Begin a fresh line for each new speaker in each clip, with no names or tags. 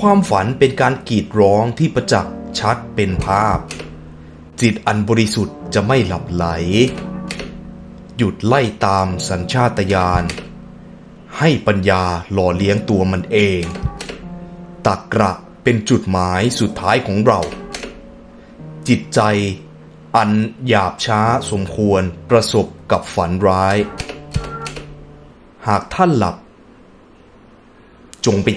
ความฝันเป็นการกรีดร้องที่ประจักษ์ชัดเป็นภาพ จิตอันบริสุทธิ์จะไม่หลับไหล หยุดไล่ตามสัญชาตญาณให้ปัญญาหล่อเลี้ยงตัวมันเอง ตักกระเป็นจุดหมายสุดท้ายของเรา จิตใจอันหยาบช้าสมควรประสบกับฝันร้าย หากท่านหลับ จงไป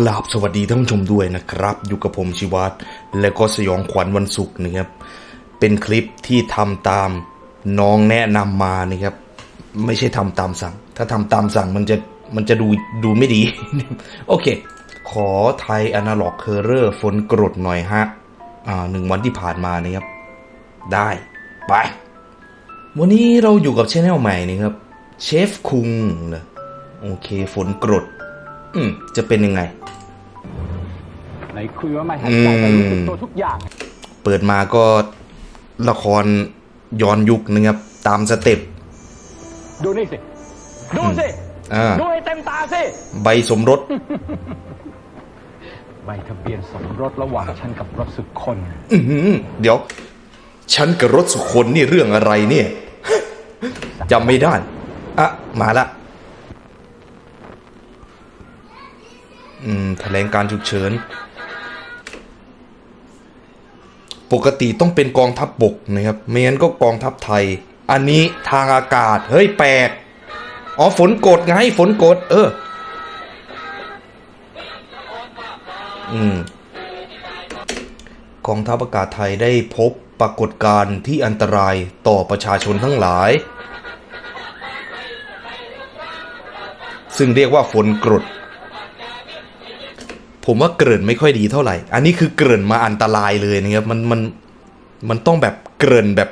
กราบสวัสดีท่านผู้ชมด้วยนะครับ อยู่กับผมชิวัตและก็สยองขวัญวันศุกร์นะครับ เป็นคลิปที่ทำตามน้องแนะนำมานะครับ ไม่ใช่ทำตามสั่ง ถ้าทำตามสั่งมันจะมันจะดูดูไม่ดี โอเค ขอไทยอนาล็อกเคอร์เรอร์ฝนกรดหน่อยฮะ อ่าหนึ่งวันที่ผ่านมานะครับ ได้ไป วันนี้เราอยู่กับชแนลใหม่นะครับเชฟคุงเหรอโอเคฝนกรด อืม จะเป็นยังไง
ไหนคุยว่าไม่หายใจแต่รู้สึกตัวทุกอย่าง
เปิดมาก็ละครย้อนยุคนะครับ ตามสเต็ป
ดูนี่สิ ดูสิ
อ่า
ดูให้เต็มตาสิ
ใบสมรส
ใบทะเบียนสมรสระหว่างฉันกับรถสุดคน
อื้อหือเดี๋ยว ฉันกับรถสุคนนี่เรื่องอะไรเนี่ย จำไม่ได้ อะ มาละ อืม แถลงการฉุกเฉิน ปกติต้องเป็นกองทัพบบกนะครับไม่งั้นก็กองทัพไทย อันนี้ทางอากาศ เฮ้ยแปลกอ๋อฝนกดไงฝนกด เออ อืมกองทัพอากาศไทยได้พบปรากฏการณ์ที่อันตรายต่อประชาชนทั้งหลาย ซึ่งเรียกว่าฝนกรด ผมว่าเกริ่นไม่ค่อยดีเท่าไหร่ อันนี้คือเกริ่นมาอันตรายเลยนะครับ มันมันมันต้องแบบเกริ่นแบบ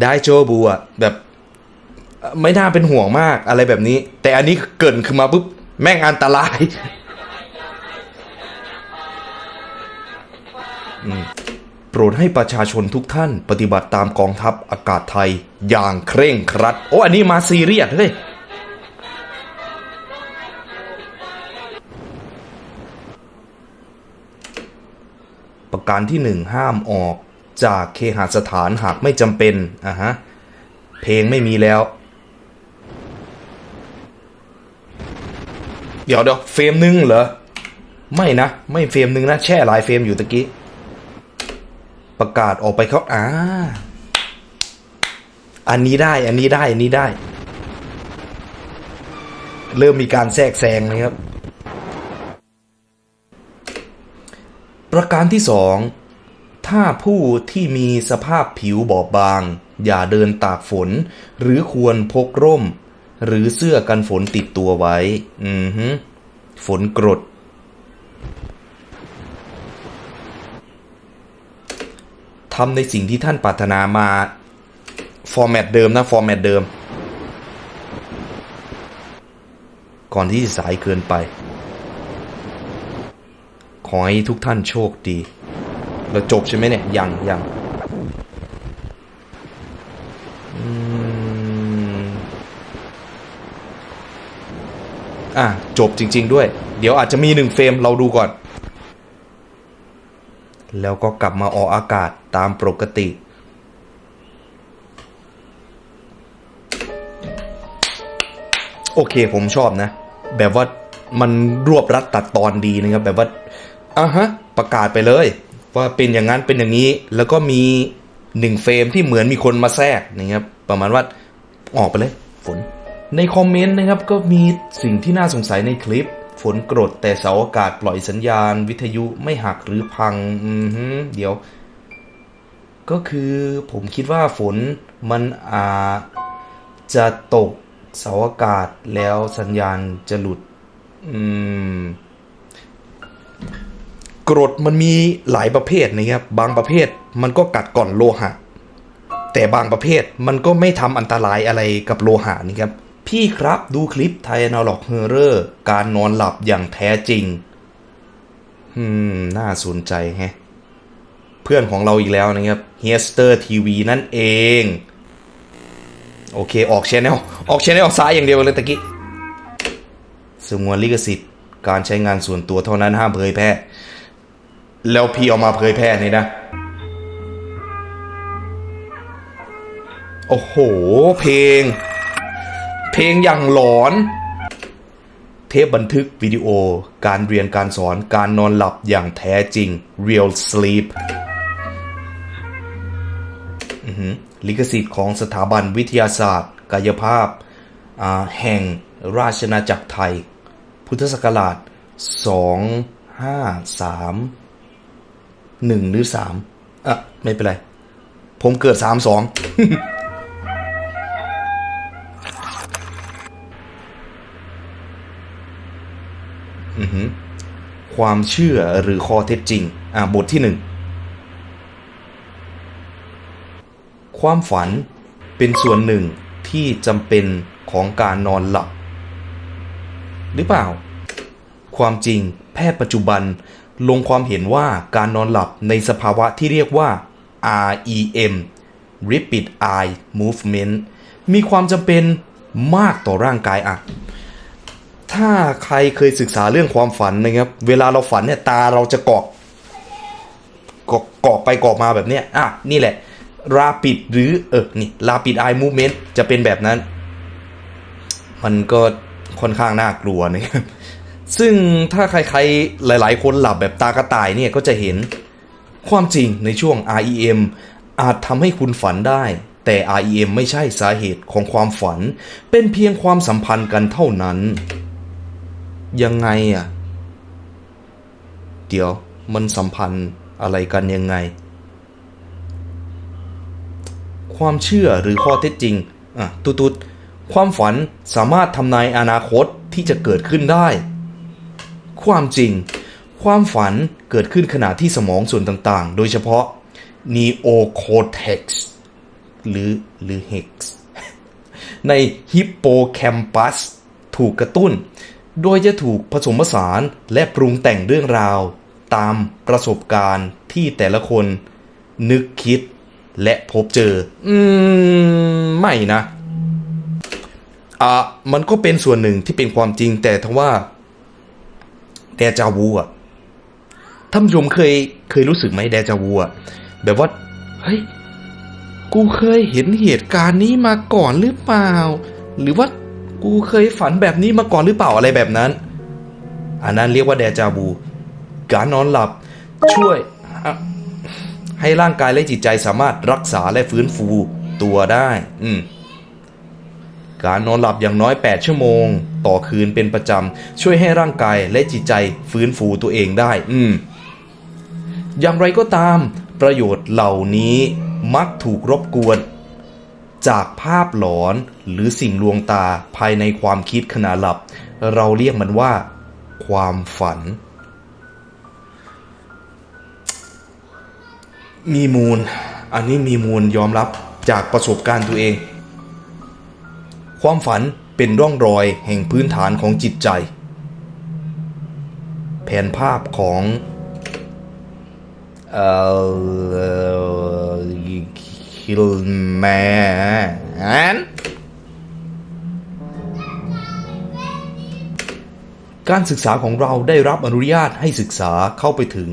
ได้โจบูอะแบบไม่น่าเป็นห่วงมากอะไรแบบนี้ แต่อันนี้เกริ่นขึ้นมาปุ๊บ แม่งอันตรายโปรดให้ประชาชนทุกท่าน ปฏิบัติตามกองทัพอากาศไทย อย่างเคร่งครัด โอ้ อันนี้มาซีเรียสเฮ้ย การที่หนึ่งห้ามออกจากเคหสถานหากไม่จำเป็นอะฮะเพลงไม่มีแล้ว เดี๋ยวเดี๋ยวเฟรมหนึ่งเหรอ ไม่นะ ไม่เฟรมหนึ่งนะ แช่หลายเฟรมอยู่ตะกี้ ประกาศออกไปเขาอ่าอันนี้ได้อันนี้ได้ อันนี้ได้ เริ่มมีการแทรกแซงนะครับ ประการที่สองถ้าผู้ที่มีสภาพผิวบอบบาง อย่าเดินตากฝน หรือควรพกร่ม หรือเสื้อกันฝนติดตัวไว้ อือฮึฝนกรด ทำในสิ่งที่ท่านปรารถนามา ฟอร์แมตเดิมนะ ฟอร์แมตเดิม ก่อนที่จะสายเกินไป ขอให้ทุกท่านโชคดี เราจบใช่ไหมเนี่ย ยังยังอะ จบจริง ๆ ด้วย เดี๋ยวอาจจะมีหนึ่งเฟรมเราดูก่อน แล้วก็กลับมาออกอากาศตามปกติโอเคผมชอบนะ แบบว่ามันรวบรัดตัดตอนดีนะครับ แบบว่า อะฮะ ประกาศไปเลย ว่าเป็นอย่างนั้นเป็นอย่างนี้ แล้วก็มีหนึ่งเฟรมที่เหมือนมีคนมาแทรกนะครับ ประมาณว่าออกไปเลยฝน ในคอมเมนต์นะครับก็มีสิ่งที่น่าสงสัยในคลิป ฝนกรดแต่เสาอากาศปล่อยสัญญาณ วิทยุไม่หักหรือพังอือฮึเดี๋ยว ก็คือผมคิดว่าฝนมันอาจจะตกเสาอากาศแล้วสัญญาณจะหลุด อืม กรดมันมีหลายประเภทนะครับบางประเภทมันก็กัดก่อนโลหะ แต่บางประเภทมันก็ไม่ทำอันตรายอะไรกับโลหะนี่ครับพี่ครับดูคลิปไทนาล็อกเฮอร์เรอร์การนอนหลับอย่างแท้จริง อืม น่าสนใจแฮะ เพื่อนของเราอีกแล้วนะครับเฮสเตอร์ทีวีนั่นเอง โอเค ออกชแนลออกชแนลซ้ายอย่างเดียวเลยตะกี้สงวนลิขสิทธิ์ การใช้งานส่วนตัวเท่านั้นห้ามเผยแพร่ แล้วพี่เอามาเผยแพร่นี่นะ โอ้โห เพลง เพลงอย่างหลอน เทปบันทึกวิดีโอ การเรียนการสอนการนอนหลับอย่างแท้จริง real sleep ลิขสิทธิ์ของสถาบันวิทยาศาสตร์ กายภาพ แห่งราชนาจักรไทย พุทธศักราช 2 5 3 1หรือ3อะ ไม่เป็นไร ผมเกิด3 2อือหือความเชื่อหรือข้อเท็จจริง อ่าบทที่หนึ่ง ความฝันเป็นส่วนหนึ่งที่จำเป็นของการนอนหลับ หรือเปล่า ความจริงแพทย์ปัจจุบัน ลงความเห็นว่าการนอนหลับในสภาวะที่เรียกว่า REM Rapid Eye Movement มีความจำเป็นมากต่อร่างกายอะถ้าใครเคยศึกษาเรื่องความฝันนะครับ เวลาเราฝันเนี่ยตาเราจะเกาะเกาะเกาะไปเกาะมาแบบเนี้ยอะนี่แหละ rapid หรือเออนี่ rapid eye movement จะเป็นแบบนั้น มันก็ค่อนข้างน่ากลัวนะครับ ซึ่งถ้าใครๆ หลายๆ คนหลับแบบตากระต่ายเนี่ยก็จะเห็นความจริงในช่วง REM อาจทำให้คุณฝันได้ แต่ REM ไม่ใช่สาเหตุของความฝัน เป็นเพียงความสัมพันธ์กันเท่านั้น ยังไงอะ เดี๋ยวมันสัมพันธ์อะไรกันยังไง ความเชื่อหรือข้อเท็จจริง อะ ตุดๆความฝันสามารถทำนายอนาคตที่จะเกิดขึ้นได้ ความจริง ความฝันเกิดขึ้นขณะที่สมองส่วนต่างๆ โดยเฉพาะ neocortex หรือหรือ hex ในฮิปโปแคมปัสถูกกระตุ้น โดยจะถูกผสมผสานและปรุงแต่งเรื่องราว ตามประสบการณ์ที่แต่ละคน นึกคิดและพบเจอ อืม ไม่นะ อะ มันก็เป็นส่วนหนึ่งที่เป็นความจริงแต่ทว่า แดจาวูอะท่านผู้ชมเคยเคยรู้สึกไหมแดจาวูอะแบบว่าเฮ้ยกูเคยเห็นเหตุการณ์นี้มาก่อนหรือเปล่า หรือว่ากูเคยฝันแบบนี้มาก่อนหรือเปล่าอะไรแบบนั้น อันนั้นเรียกว่าแดจาบูการนอนหลับช่วย ให้ร่างกายและจิตใจสามารถรักษาและฟื้นฟูตัวได้ อืมการนอนหลับอย่างน้อย 8 ชั่วโมง ต่อคืนเป็นประจำ ช่วยให้ร่างกายและจิตใจฟื้นฟูตัวเองได้ อืม อย่างไรก็ตาม ประโยชน์เหล่านี้มักถูกรบกวน จากภาพหลอนหรือสิ่งลวงตาภายในความคิดขณะหลับ เราเรียกมันว่า ความฝัน มีมูล อันนี้มีมูลยอมรับจากประสบการณ์ตัวเอง ความฝัน เป็นร่องรอยแห่งพื้นฐานของจิตใจ แผนภาพของเอ่อคิลแมนการศึกษาของเราได้รับอนุญาตให้ศึกษาเข้าไปถึง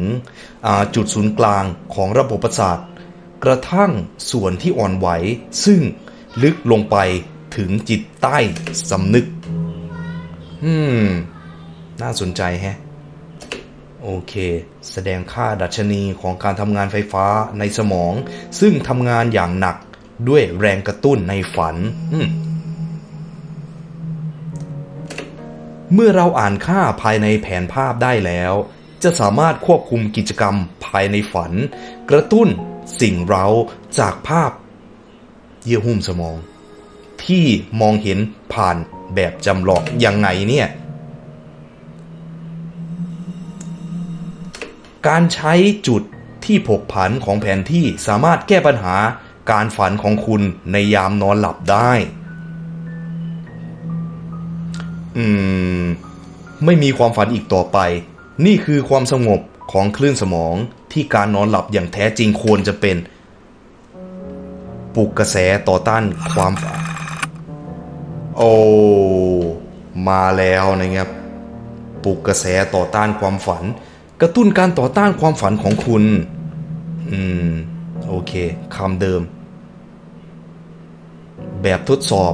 จุดศูนย์กลางของระบบประสาท กระทั่งส่วนที่อ่อนไหว ซึ่งลึกลงไป ถึงจิตใต้สำนึก อืม น่าสนใจแฮะ โอเค แสดงค่าดัชนีของการทำงานไฟฟ้าในสมอง ซึ่งทำงานอย่างหนักด้วยแรงกระตุ้นในฝันมเมื่อเราอ่านค่าภายในแผนภาพได้แล้ว จะสามารถควบคุมกิจกรรมภายในฝัน กระตุ้นสิ่งเราจากภาพ เยื่อหุ้มสมอง ที่มองเห็นผ่านแบบจำลองยังไงเนี่ย การใช้จุดที่ผกผันของแผนที่สามารถแก้ปัญหาการฝันของคุณในยามนอนหลับได้ อืม ไม่มีความฝันอีกต่อไป นี่คือความสงบของคลื่นสมองที่การนอนหลับอย่างแท้จริงควรจะเป็น ปลุกกระแสต่อต้านความฝัน โอ้มาแล้วนะครับปลุกกระแสต่อต้านความฝัน กระตุ้นการต่อต้านความฝันของคุณ อืม โอเคคำเดิม แบบทดสอบ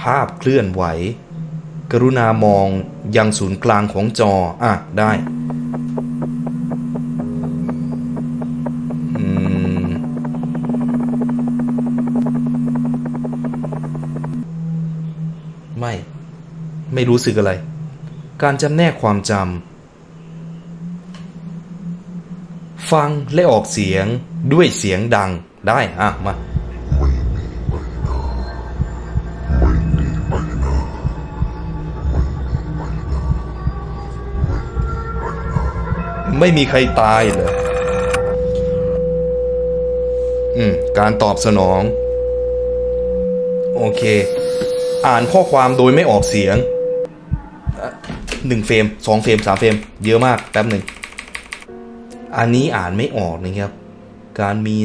ภาพเคลื่อนไหว กรุณามองยังศูนย์กลางของจอ อะ ได้ ไม่รู้สึกอะไร การจำแนกความจำฟังและออกเสียงด้วยเสียงดังได้อะมาไม่มีใครตายเหรออืม การตอบสนอง โอเค อ่านข้อความโดยไม่ออกเสียง อะหนึ่งเฟรมสองเฟรมสามเฟรมเยอะมากแป๊บหนึ่งอันนี้อ่านไม่ออกนะครับ การมี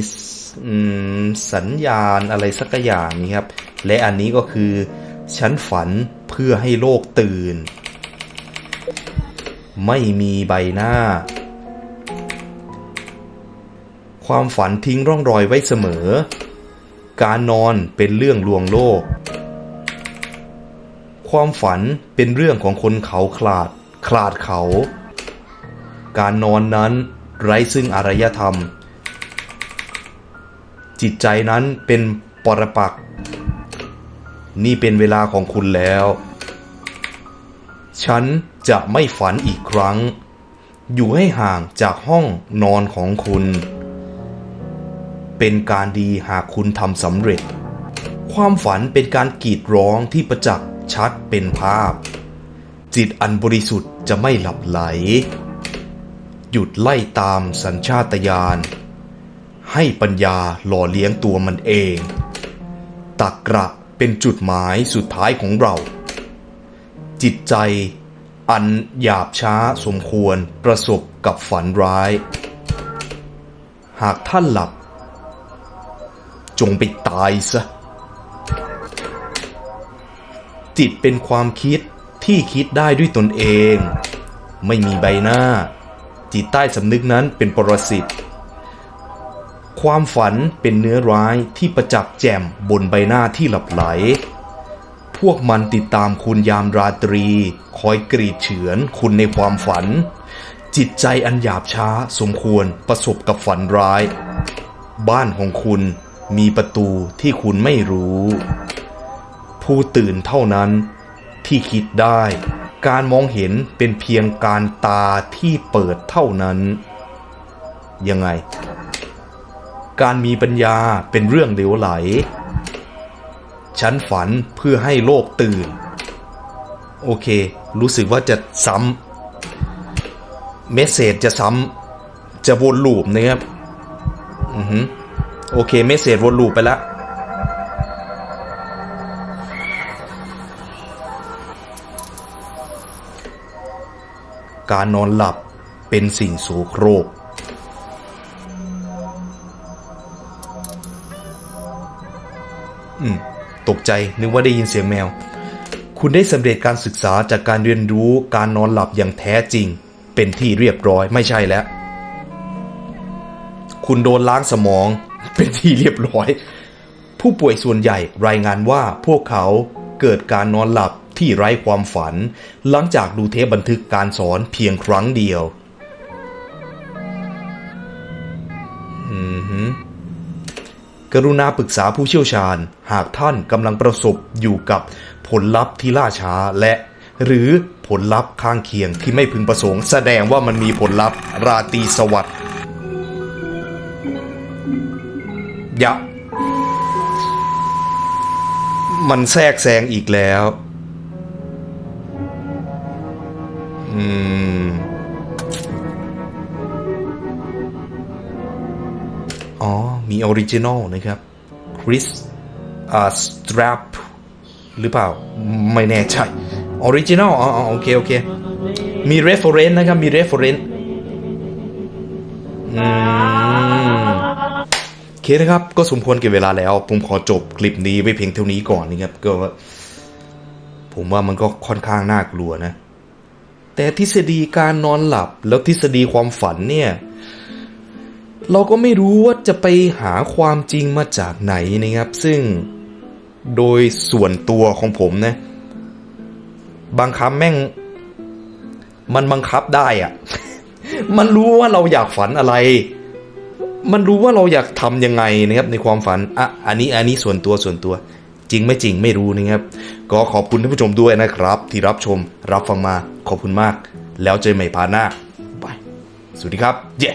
สัญญาณอะไรสักอย่างนี่ครับ และอันนี้ก็คือ ฉันฝันเพื่อให้โลกตื่น ไม่มีใบหน้า ความฝันทิ้งร่องรอยไว้เสมอ การนอนเป็นเรื่องลวงโลก ความฝันเป็นเรื่องของคนเขาขลาด ขลาดเขา การนอนนั้นไร้ซึ่งอารยธรรม จิตใจนั้นเป็นปรปัก นี่เป็นเวลาของคุณแล้ว ฉันจะไม่ฝันอีกครั้ง อยู่ให้ห่างจากห้องนอนของคุณ เป็นการดีหากคุณทำสำเร็จ ความฝันเป็นการกรีดร้องที่ประจักษ์ ชัดเป็นภาพ จิตอันบริสุทธิ์จะไม่หลับไหล หยุดไล่ตามสัญชาตญาณให้ปัญญาหล่อเลี้ยงตัวมันเอง ตักกระเป็นจุดหมายสุดท้ายของเรา จิตใจอันหยาบช้าสมควรประสบกับฝันร้าย หากท่านหลับ จงไปตายซะ จิตเป็นความคิดที่คิดได้ด้วยตนเอง ไม่มีใบหน้า จิตใต้สำนึกนั้นเป็นปรสิตความฝันเป็นเนื้อร้ายที่ประจับแจ่มบนใบหน้าที่หลับไหล พวกมันติดตามคุณยามราตรี คอยกรีดเฉือนคุณในความฝัน จิตใจอันหยาบช้าสมควรประสบกับฝันร้าย บ้านของคุณมีประตูที่คุณไม่รู้ ผู้ตื่นเท่านั้นที่คิดได้ การมองเห็นเป็นเพียงการตาที่เปิดเท่านั้น ยังไง การมีปัญญาเป็นเรื่องเหลวไหล ฉันฝันเพื่อให้โลกตื่น โอเค รู้สึกว่าจะซ้ำเมสเซจจะซ้ำจะวนลูปนะครับ อือฮึโอเค เมสเซจวนลูปไปแล้ว การนอนหลับเป็นสิ่งโสโครก อืม ตกใจนึกว่าได้ยินเสียงแมว คุณได้สำเร็จการศึกษาจากการเรียนรู้การนอนหลับอย่างแท้จริง เป็นที่เรียบร้อยไม่ใช่แล้ว คุณโดนล้างสมองเป็นที่เรียบร้อย ผู้ป่วยส่วนใหญ่รายงานว่าพวกเขาเกิดการนอนหลับ ที่ไร้ความฝัน หลังจากดูเทปบันทึกการสอนเพียงครั้งเดียว กรุณาปรึกษาผู้เชี่ยวชาญ หากท่านกำลังประสบอยู่กับผลลัพธ์ที่ล่าช้าและ หรือผลลัพธ์ข้างเคียงที่ไม่พึงประสงค์ แสดงว่ามันมีผลลัพธ์ราตรีสวัสดิ์ยะ มันแทรกแซงอีกแล้ว อืม อ๋อ มีออริจินอลนะครับคริสอ่าสตรัปหรือเปล่า ไม่แน่ใจออริจินอลอ๋ออ๋อโอเค โอเค มี reference นะครับ มี reference อืมโอเคนะครับ ก็สมควรเก็บเวลาแล้ว ผมขอจบคลิปนี้ไว้เพียงเท่านี้ก่อนนะครับ ก็ ผมว่ามันก็ค่อนข้างน่ากลัวนะ แต่ทฤษฎีการนอนหลับแล้วทฤษฎีความฝันเนี่ย เราก็ไม่รู้ว่าจะไปหาความจริงมาจากไหนนะครับ ซึ่งโดยส่วนตัวของผมนะ บางคำแม่ง มันบังคับได้อะมันรู้ว่าเราอยากฝันอะไร มันรู้ว่าเราอยากทำยังไงนะครับในความฝันอะอันนี้อันนี้ส่วนตัวส่วนตัว จริงไม่จริงไม่รู้นะครับ ก็ขอบคุณท่านผู้ชมด้วยนะครับ ที่รับชมรับฟังมาขอบคุณมาก แล้วเจอใหม่พาหน้าบายสวัสดีครับ เย้